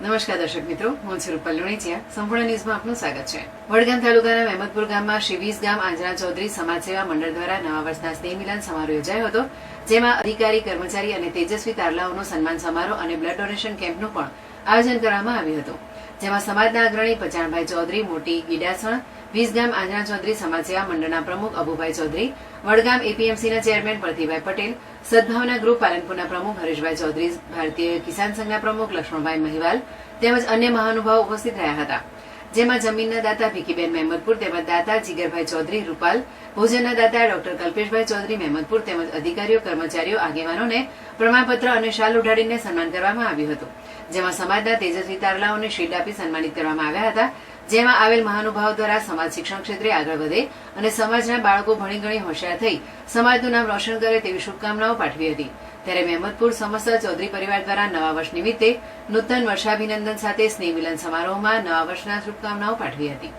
નમસ્કાર દર્શક મિત્રો, હું છું રૂપલ લુણીચિયા. સંપૂર્ણ ન્યૂઝમાં આપનું સ્વાગત છે. વડગામ તાલુકાના મહેમદપુર ગામમાં શ્રી ગામ આંજરા ચૌધરી સમાજ સેવા મંડળ દ્વારા નવા વર્ષના સ્નેહ મિલન સમારોહ યોજાયો હતો, જેમાં અધિકારી, કર્મચારી અને તેજસ્વી તારલાઓનો સન્માન સમારોહ અને બ્લડ ડોનેશન કેમ્પનું પણ આયોજન કરવામાં આવ્યું હતું. જેમાં સમાજના અગ્રણી પચાણભાઈ ચૌધરી, મોટી ગીડાસણ, વીસ ગામ આંજણા ચૌધરી સમાજ સેવા મંડળના પ્રમુખ અબુભાઈ ચૌધરી, વડગામ એપીએમસીના ચેરમેન પ્રતિભાઈ પટેલ સદભાવના ગ્રુપ પાલનપુરના પ્રમુખ હરેશભાઈ ચૌધરી, ભારતીય કિસાન સંઘના પ્રમુખ લક્ષ્મણભાઈ મહિવાલ તેમજ અન્ય મહાનુભાવો ઉપસ્થિત રહ્યા હતા. જેમાં જમીનના દાતા ભીખીબેન મહેમદપુર તેમજ દાતા જીગરભાઈ ચૌધરી રૂપાલ, ભોજનના દાતા ડોક્ટર કલ્પેશભાઈ ચૌધરી મહેમદપુર તેમજ અધિકારીઓ, કર્મચારીઓ, આગેવાનોને પ્રમાણપત્ર અને શાલ ઉઢાડીને સન્માન કરવામાં આવ્યું હતું. જેમાં સમાજના તેજસ્વી તારલાઓને શીલ્ડ આપી સન્માનિત કરવામાં આવ્યા હતા. જેમાં આવેલ મહાનુભાવો દ્વારા સમાજ શિક્ષણ ક્ષેત્રે આગળ વધે અને સમાજના બાળકો ભણી ગણી હોશિયાર થઈ સમાજનું નામ રોશન કરે તેવી શુભકામનાઓ પાઠવી હતી. ત્યારે મહેમદપુર સમસ્ત ચૌધરી પરિવાર દ્વારા નવા વર્ષ નિમિત્તે નૂતન વર્ષાભિનંદન સાથે સ્નેહ મિલન સમારોહમાં નવા વર્ષના શુભકામનાઓ પાઠવી હતી.